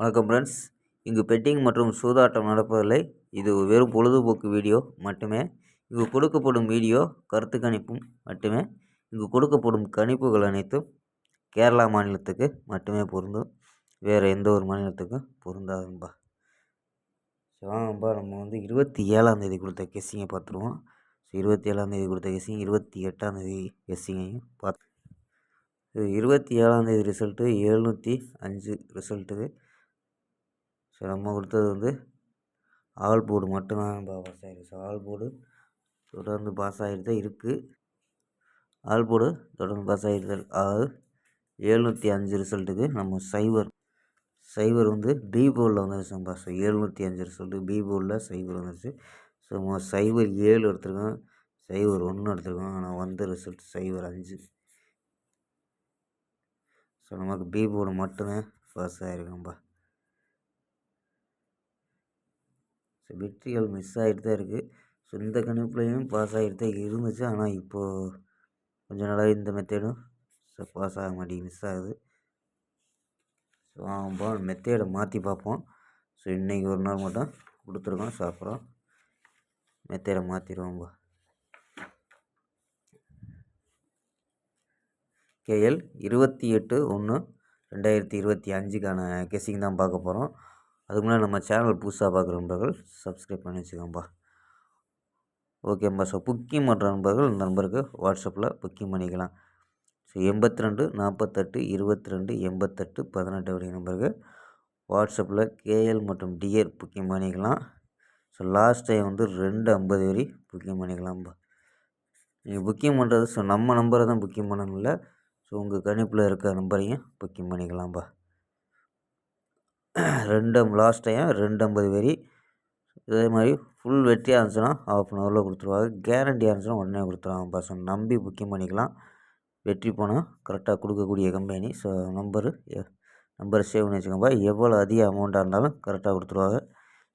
வணக்கம் ஃப்ரெண்ட்ஸ் இங்கு பெட்டிங் மற்றும் சூதாட்டம் நடப்பதில்லை. இது வெறும் பொழுதுபோக்கு வீடியோ மட்டுமே. இங்கு கொடுக்கப்படும் வீடியோ கருத்து கணிப்பும் மட்டுமே. இங்கு கொடுக்கப்படும் கணிப்புகள் அனைத்தும் கேரளா மாநிலத்துக்கு மட்டுமே பொருந்தும். வேறு எந்த ஒரு மாநிலத்துக்கும் பொருந்தாதும்பா. வாங்கப்பா நம்ம வந்து இருபத்தி ஏழாந்தேதி கொடுத்த கெஸ்ஸிங்கை பார்த்துருவோம். ஸோ இருபத்தி ஏழாந்தேதி கொடுத்த கெஸ்ஸிங் இருபத்தி எட்டாந்தேதி கெஸ்ஸிங்கையும் பார்த்து இருபத்தி ஏழாந்தேதி ரிசல்ட்டு எழுநூற்றி அஞ்சு ரிசல்ட்டுக்கு ஸோ நம்ம கொடுத்தது வந்து ஆல் போர்டு மட்டும்தான் பாஸ் ஆகிருக்கு ஸோ ஆல் போர்டு தொடர்ந்து பாஸ் ஆகிட்டு தான் இருக்குது ஆல் போர்டு தொடர்ந்து பாஸ் ஆகிட்டு தான் அதாவது எழுநூற்றி அஞ்சு ரிசல்ட்டுக்கு நம்ம சைபர் சைபர் வந்து பி போர்டில் வந்துருச்சுப்பா ஸோ எழுநூற்றி அஞ்சு ரிசல்ட்டு பி போர்டில் சைபர் வந்துருச்சு. ஸோ நம்ம சைபர் ஏழு எடுத்துருக்கோம். சைபர் ஒன்று எடுத்துருக்கோம். ஆனால் வந்த ரிசல்ட் சைபர் அஞ்சு. ஸோ நமக்கு பி போர்டு மட்டும்தான் பாஸ் ஆகிருக்கோம்ப்பா ஸோ வெற்றிகள் மிஸ் ஆகிட்டு தான் இருக்குது ஸோ இந்த கணிப்புலையும் பாஸ் ஆகிட்டு தான் இருந்துச்சு. ஆனால் இப்போது கொஞ்ச நாளாக இந்த மெத்தேடும் ஸோ பாஸ் ஆக மாட்டேங்குது மிஸ் ஆகுது. ஸோ ஆகும்பா மெத்தேடை மாற்றி பார்ப்போம். ஸோ இன்றைக்கி ஒரு நாள் மட்டும் கொடுத்துருக்கோம் சாப்பிட்றோம். மெத்தேடை மாற்றிடுவோம்பா கேஎல் இருபத்தி எட்டு ஒன்று ரெண்டாயிரத்தி இருபத்தி அஞ்சுக்கான கெஸிங் தான் பார்க்க போகிறோம் அதுக்கு முன்னாடி நம்ம சேனல் புதுசாக பார்க்குற நண்பர்கள் சப்ஸ்கிரைப் பண்ணி வச்சுக்கோம்பா ஓகேம்பா ஸோ புக்கிங் பண்ணுற நண்பர்கள் இந்த நம்பருக்கு வாட்ஸ்அப்பில் புக்கிங் பண்ணிக்கலாம். ஸோ எண்பத்தி ரெண்டு நாற்பத்தெட்டு இருபத்தி ரெண்டு எண்பத்தெட்டு பதினெட்டு அப்படிங்கிற நம்பருக்கு வாட்ஸ்அப்பில் கேஎல் மற்றும் டிஎர் புக்கிங் பண்ணிக்கலாம். ஸோ லாஸ்ட் டைம் வந்து ரெண்டு ஐம்பது வரி புக்கிங் பண்ணிக்கலாம்ப்பா நீங்கள் புக்கிங் பண்ணுறது ஸோ நம்ம நம்பரை தான் புக்கிங் பண்ணணும்ல. ஸோ உங்கள் கணிப்பில் இருக்க நம்பரையும் புக்கிங் பண்ணிக்கலாம்ப்பா ரெண்டு லாஸ்ட் டைம் ரெண்டு ஐம்பது வெரி இதே மாதிரி ஃபுல் வெற்றியாக இருந்துச்சுன்னா ஹாஃப் அன் ஹவரில் கொடுத்துருவாங்க கேரண்டியாக இருந்துச்சுன்னா உடனே கொடுத்துருவாங்க பசங்க நம்பி புக்கிங் பண்ணிக்கலாம். வெற்றி போனால் கரெக்டாக கொடுக்கக்கூடிய கம்பெனி ஸோ நம்பரு நம்பரை சேவ் பண்ணி வச்சுக்கோங்க எவ்வளோ அதிக அமௌண்ட்டாக இருந்தாலும் கரெக்டாக கொடுத்துருவாங்க.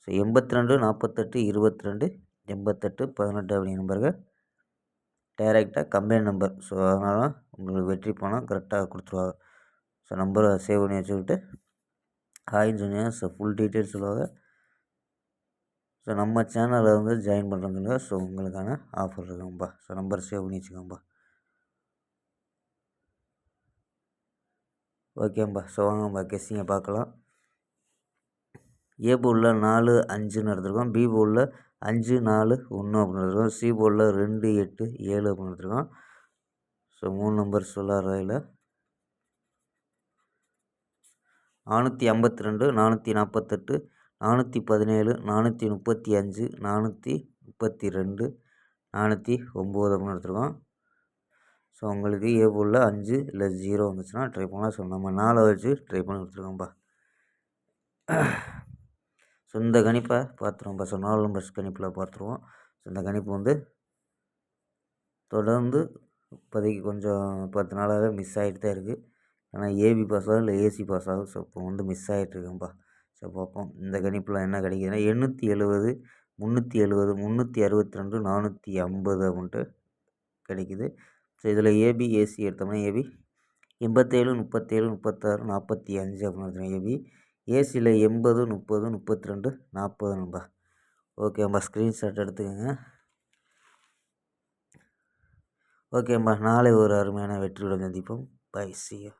ஸோ எண்பத்தி ரெண்டு நாற்பத்தெட்டு இருபத்தி ரெண்டு எண்பத்தெட்டு பதினெட்டு அப்படிங்கிற நம்பருக்கு டைரெக்டாக கம்பெனி நம்பர் ஸோ அதனால் உங்களுக்கு வெற்றி பணம் கரெக்டாக கொடுத்துருவாங்க. ஸோ நம்பரை சேவ் பண்ணி வச்சுக்கிட்டு ஹாய்ன்னு ஜூனியர் ஸோ ஃபுல் டீட்டெயில்ஸ் சொல்லுவாங்க ஸோ நம்ம சேனலில் வந்து ஜாயின் பண்ணுறதுங்க ஸோ உங்களுக்கான ஆஃபர் இருக்கும்பா ஸோ நம்பர் சேவ் பண்ணி வச்சுக்கோங்கப்பா. ஓகேம்பா ஸோ வாங்கம்பா கெஸ்ஸிங்கை பார்க்கலாம். ஏ போலில் நாலு அஞ்சுன்னு எடுத்துருக்கோம். பி போலில் அஞ்சு நாலு ஒன்று அப்படின்னு எடுத்துருக்கோம். சி போலில் ரெண்டு எட்டு ஏழு அப்படின்னு எடுத்துருக்கோம். ஸோ மூணு நம்பர் சொல்லார் நானூற்றி ஐம்பத்தி ரெண்டு நானூற்றி நாற்பத்தெட்டு நானூற்றி பதினேழு நானூற்றி முப்பத்தி அஞ்சு நானூற்றி முப்பத்தி ரெண்டு நானூற்றி ஒம்பது அப்படின்னு எடுத்துருக்கோம். ஸோ உங்களுக்கு ஏ அஞ்சு இல்லை ஜீரோ வந்துச்சுன்னா ட்ரை பண்ணலாம். ஸோ நம்ம நாளை வச்சு ட்ரை பண்ணி கொடுத்துருக்கோம்ப்பா ஸோ இந்த கணிப்பை பார்த்துருவோம்ப்பா பஸ் நாலு நம்பர்ஸ் கணிப்பில் பார்த்துருவோம். ஸோ இந்த கணிப்பு வந்து தொடர்ந்து இப்போதைக்கு கொஞ்சம் பத்து நாளாகவே மிஸ் ஆகிட்டு தான் இருக்குது ஆனால் ஏபி பாஸ் இல்லை ஏசி பாஸ் ஸோ இப்போ வந்து மிஸ் ஆகிட்டுருக்கேன்ப்பா ஸோ பார்ப்போம். இந்த கணிப்பில் என்ன கிடைக்குதுன்னா எண்ணூற்றி எழுபது முந்நூற்றி எழுபது முந்நூற்றி அறுபத்தி ரெண்டு நானூற்றி ஐம்பது அப்படின்ட்டு கிடைக்குது. ஸோ இதில் ஏபி ஏசி எடுத்தோம்னா ஏபி எண்பத்தேழு முப்பத்தேழு முப்பத்தாறு நாற்பத்தி அஞ்சு அப்படின்னு ஏபி ஏசியில் எண்பது முப்பது முப்பத்தி ரெண்டு நாற்பது நம்பா ஓகேம்பா ஸ்க்ரீன்ஷாட் எடுத்துக்கோங்க. ஓகேம்பா நாளை ஒரு அருமையான வெற்றியுடன் சந்திப்போம். பை சியோ